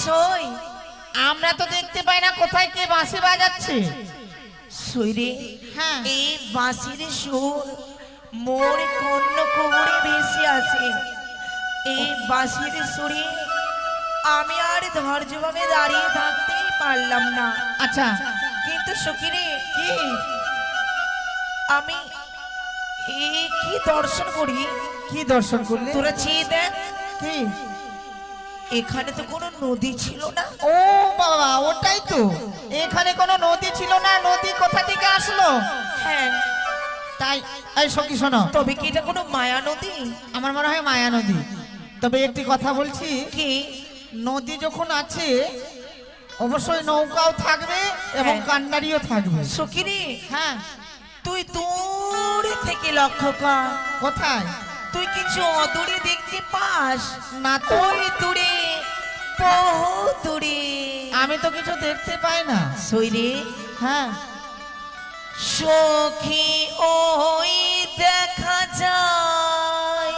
সই। আমরা তো দেখতে পাই না কোথায় কে বাঁশি বাজাচ্ছে। সইরে হ্যাঁ। এই বাঁশির সুর মোর কর্ণ কোমরে ভেসে আসে। এই বাঁশির সুরে আমি আর ধৈর্যভাবে দাঁড়িয়ে থাকতেই পারলাম না। আচ্ছা। কিন্তু সখিরে কি? আমি এই কি দর্শন করি? কি দর্শন করলে? তোরা চেয়ে দেখ। কি? এখানে তো কোনো নদী ছিল না। ও বাবা ওটাই তো। এখানে কোনো নদী ছিল না নদী কোথা থেকে আসলো? হ্যাঁ। তাই এই সখী শোনো। তবে কি এটা কোনো মায়া নদী? আমার মনে হয় মায়া নদী। তবে একটি কথা বলছি কি? নদী যখন আছে অবশ্যই নৌকাও থাকবে এবং হ্যাঁ। কান্ডারিও থাকবে। সখিরে হ্যাঁ। তুই দূর থেকে লক্ষ্য কর। কোথায়? তুই কিছু অদূরে দেখতে পাস? না তো ওই দূরে বহু দূরে। আমি তো কিছু দেখতে পাই না। সইরে হ্যাঁ। সখী ওই দেখা যায়।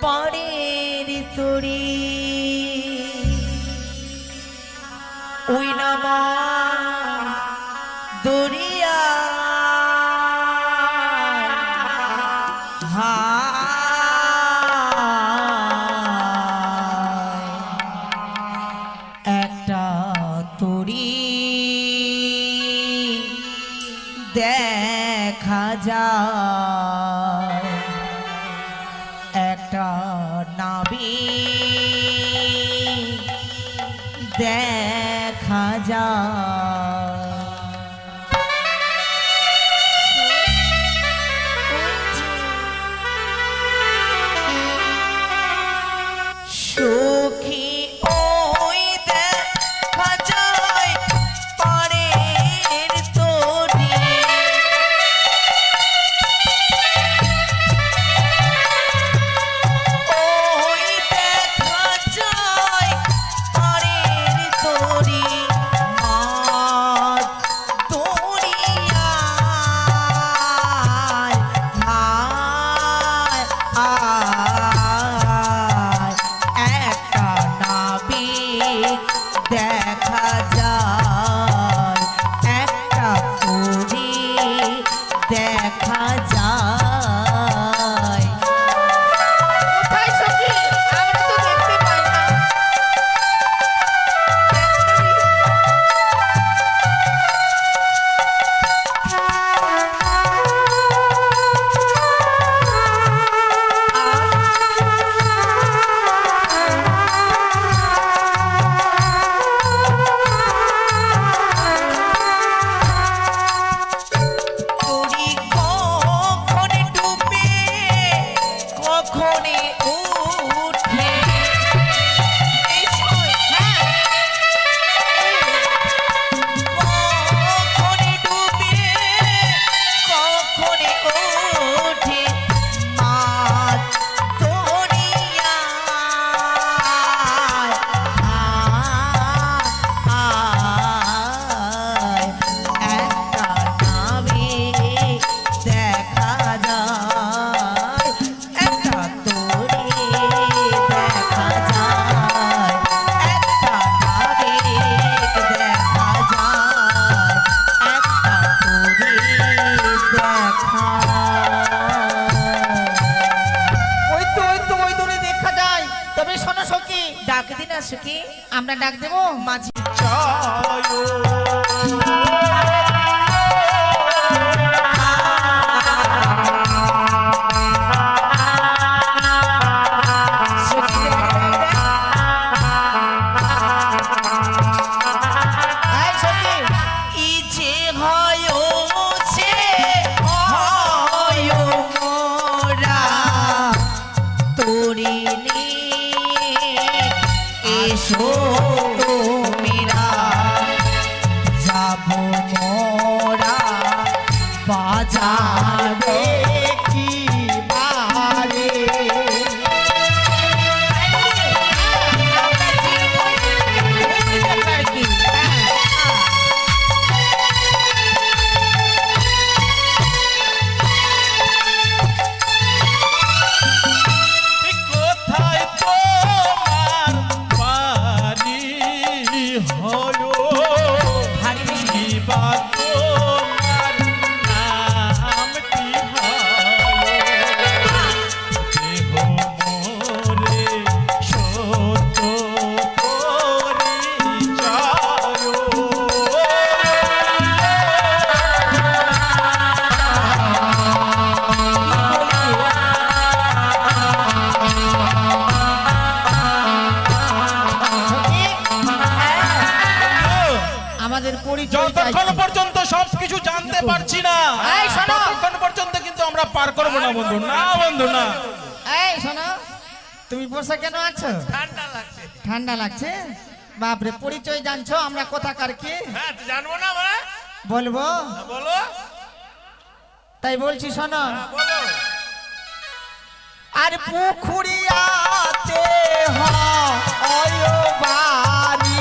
পাড়ের তরি। ওই নামা আমরা ডাক দেবো? মাঝি। বসে কেন আছো? ঠান্ডা লাগছে। ঠান্ডা লাগছে? বাপরে পরিচয় জানছো? আমরা কোথাকার কি? হ্যাঁ জানব না বলব? বলো। তাই বলছি শোনো। আর পুখুরিয়াতে হয় বাড়ি।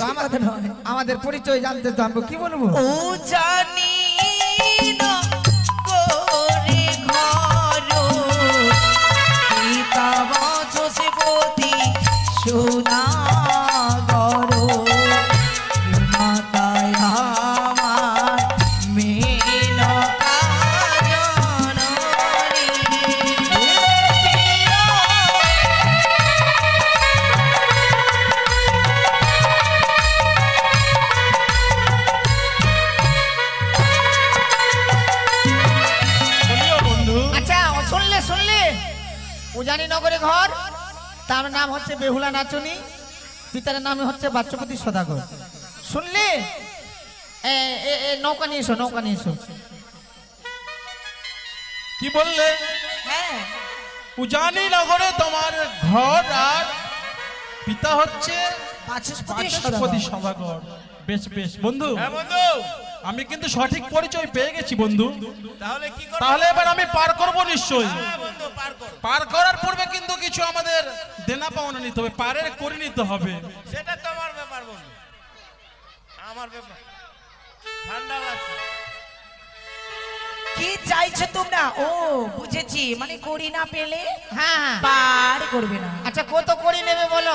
তো আমাদের আমাদের পরিচয় জানতে তো আমরা কি বলব? ও জানি না ঘর নাম হচ্ছে বেহুলা নাচনি পিতার নাম হচ্ছে বাচ্চপতি সদাগর। শুনলে? এ, এ, এ, নৌকা নিয়ে এসো নৌকা নিয়ে এসো। কি বললে? হ্যাঁ। উজানি নগরে তোমার ঘর আর পিতা হচ্ছে বাচস্পতি বাচস্পতি সভাগর বেশ বেশ বন্ধু। হ্যাঁ বন্ধু। আমি কিন্তু সঠিক পরিচয় পেয়ে গেছি বন্ধু। তাহলে কি তাহলে এবার আমি পার করব নিশ্চয়ই। হ্যাঁ পার করার পূর্বে কিন্তু কিছু আমাদের দেনা পাওনা নিতে হবে পারের করে নিতে হবে। সেটা তোমার ব্যাপার বন্ধু। আমার ব্যাপার। ঠান্ডা লাগছে। কি চাইছো তোমরা? ও বুঝেছি। মানে করি না পেলে হ্যাঁ হ্যাঁ। পার করবে না। আচ্ছা কত করি নেবে বলো?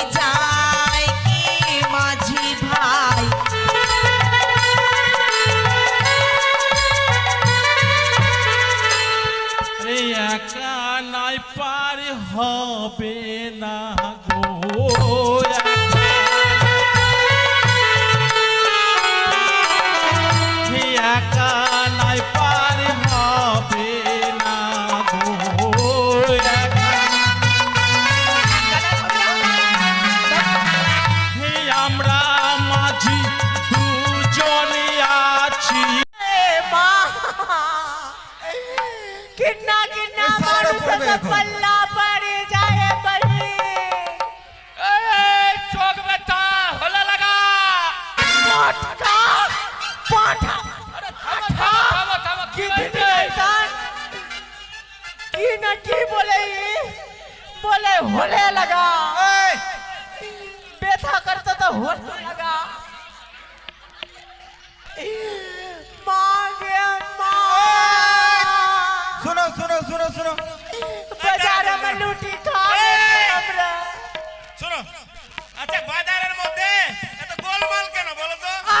किन्ना किन्ना मारू सब पल्ला पड़े जाए बल्ले। ए चौक में होला लगा। मटका पाठा। पाठा। की बोले ये बोले होले लगा। बेथा करता तो होले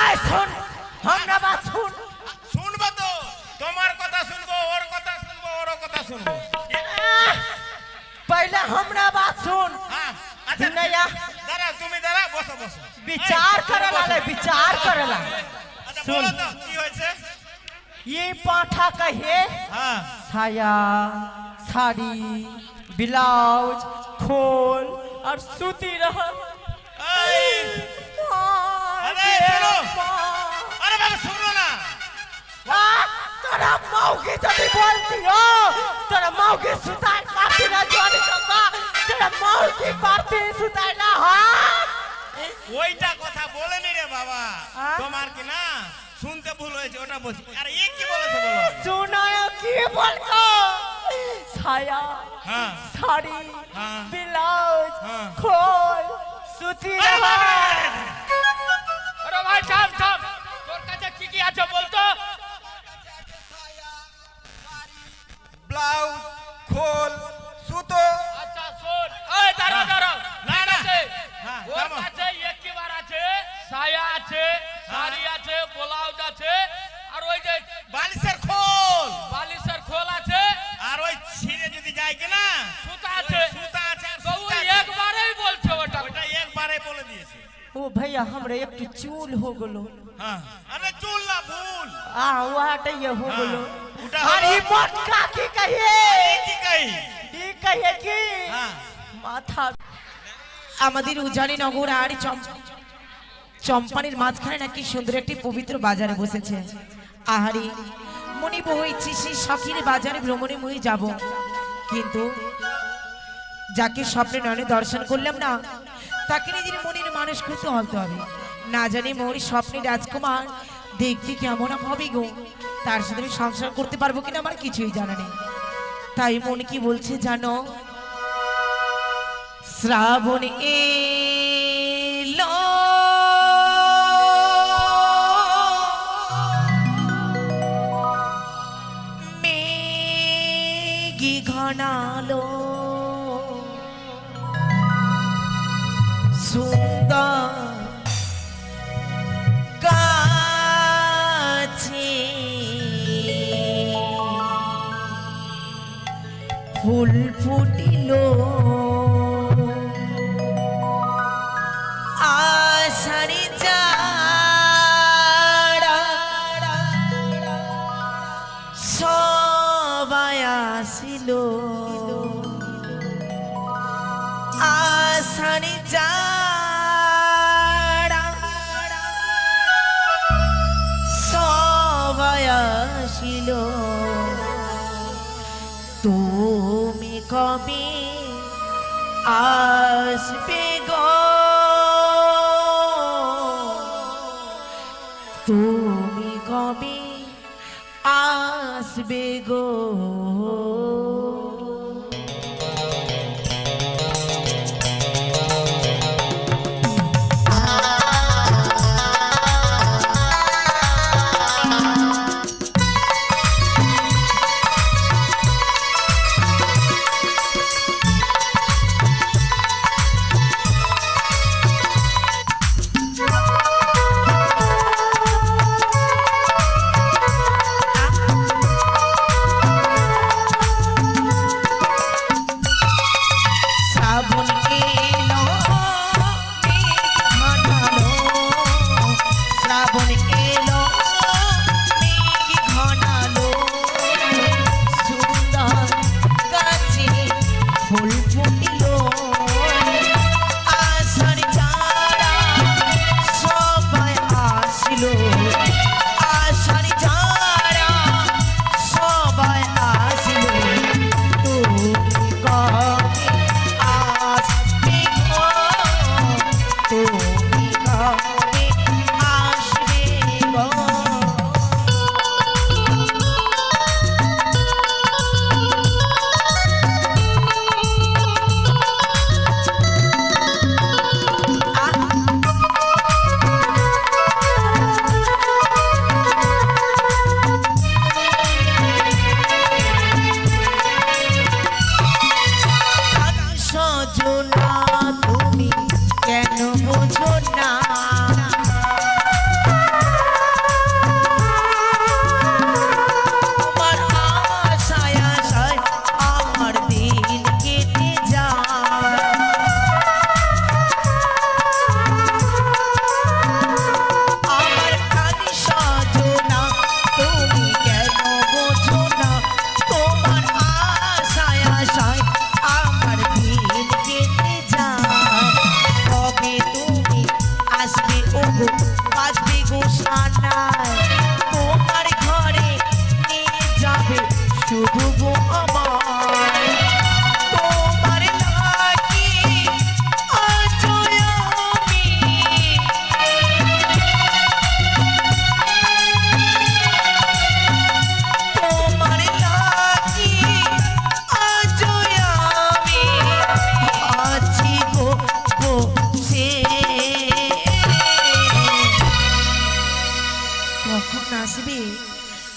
বলো তো आय सुन हमरा बात सुन শুনবো তো তোমার কথা শুনবো ওর কথা শুনবো ওর কথা শুনবো आह, पहले हमरा बात सुन হ্যাঁ আচ্ছা नया দাঁড়া তুমি দাঁড়া বসো বসো विचार करला ले विचार करला আচ্ছা শুন। বলো তো কি হয়েছে ये पाठा कहे হ্যাঁ साया साड़ी ब्लाउज खोल और सूती रह আরে বাবা শুনো না। তোরা মাউকে যদি বলতি তোরা মাউকে সুতায় পারতি না জোয়ানি চম্পা তোরা মাউকে পাতি সুতায় না হয় ওইটা কথা বলেনি রে বাবা। তোমার কি না? শুনতে ভুল হয়েছে ওটা বলছি। আর এ কি বলেছে বলো? শোনায় কি বলতো? ছায়া হ্যাঁ। শাড়ি হ্যাঁ। ব্লাউজ হ্যাঁ। খোল সুতি থাম থাম। তোর কাছে কি কি আছে বলতো? ব্লাউজ খোল সুতো। আচ্ছা শোন। এই দাঁড়াও দাঁড়াও। না, না। আছে। হ্যাঁ, ওর। কাছে একবার আছে সায়া আছে भैया हमरे एक तो चूल हो गलो হ্যাঁ আরে চুল না ভুল आ वाटे ये हो हाँ, गलो उठा और हो ई मोटका की कहिए এই কি কই ई कहिए की হ্যাঁ মাথা আমাদের উজানি নগর আর চম- চম্পানির মাঝখানে নাকি সুন্দর একটি পবিত্র বাজারে বসেছে আহারি মনি বহু ইচ্ছে সেই শখের বাজারে ভ্রমণে মুই যাব কিন্তু যাকে স্বপ্নে নয়নে দর্শন করলাম না তাকে নিজের মনের মানুষ করতে হতে হবে। না জানি মোর স্বপ্নে রাজকুমার দেখতে কেমন হবে গো। তার সাথে আমি সংসার করতে পারব কিনা আমার কিছুই জানা নেই। তাই মনে কি বলছে জানো? শ্রাবণ মেঘি ঘনালো। আসবে গো। তুমি কবে আসবে গো?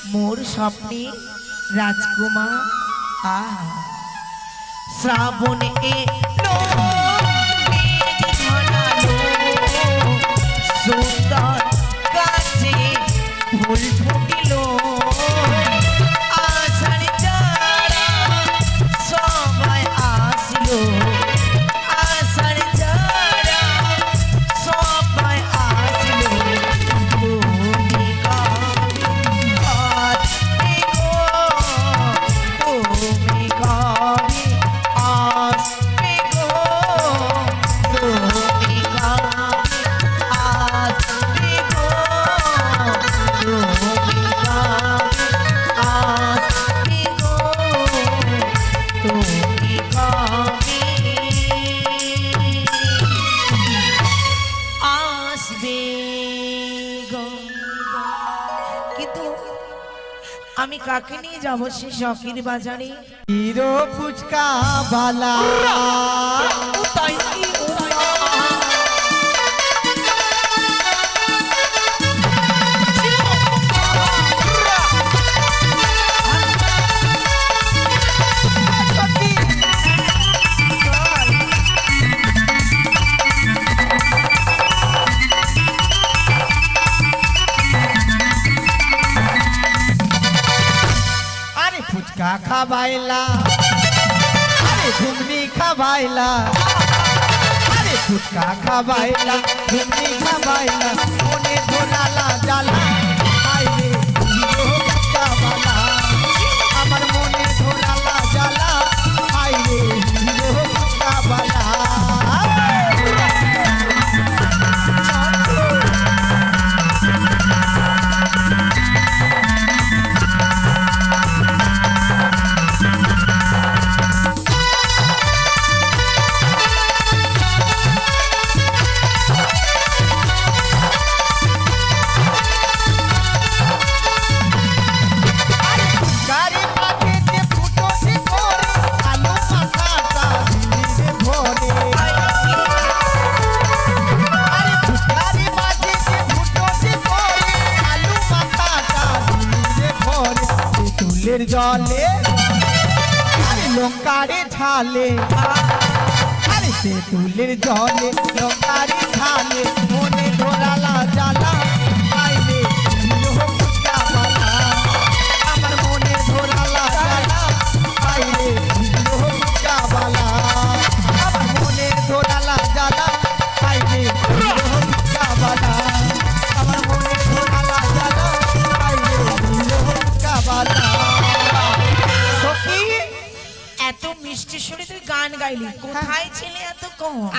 মোর স্বপ্নে রাজকুমার আ শ্রাবণ এ সুন্দর কাকে নিয়ে যাব সে শখের বাজারে হিরো ফুচকা বালা তাই কি? খাবাইলা আরে ঘুমনি খাবাইলা আরে ফুটকা খাবাইলা ঘুমনি খাবাইলা মনে ধরালা জ্বালা। তেঁতুলের জলে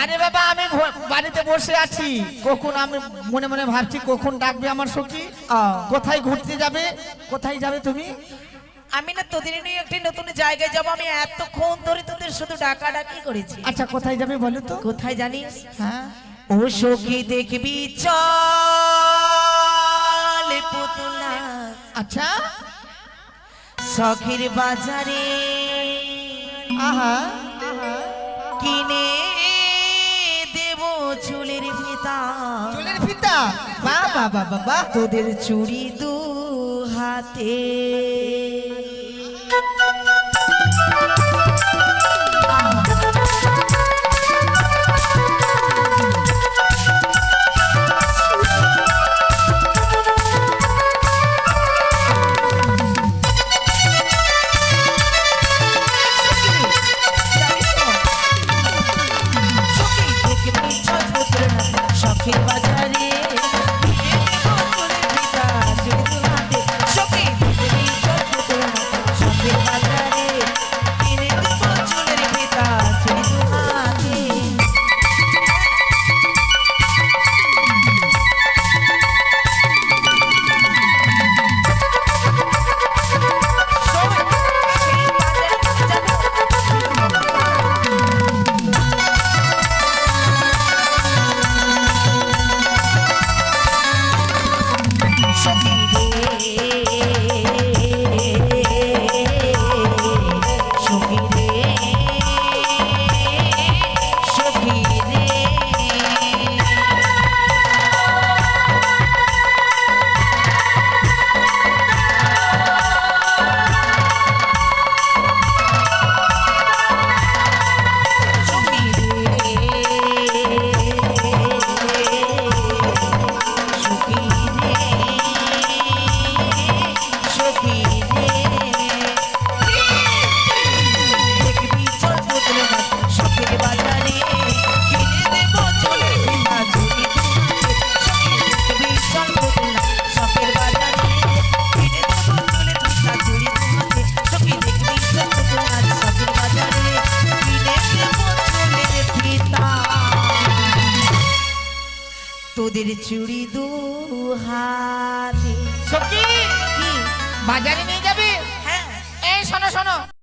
আরে বাবা আমি বাড়িতে বসে আছি। কখন আমি মনে মনে ভাবছি কখন ডাকবে আমার সখী? কোথায় ঘুরতে যাবে? কোথায় যাবে তুমি? আমি না তোদের নিয়ে একটি নতুন জায়গায় যাব। আমি এতক্ষণ ধরে তোদের শুধু ডাকা ডাকি করেছি। আচ্ছা কোথায় যাবে বলো তো? কোথায় জানিস? হ্যাঁ। ও সখী দেখবি চল পুতুলা। আচ্ছা। শখের বাজারে আহা। কিনে বাবা বাবা বাবা তোদের চুড়ি দু হাতে।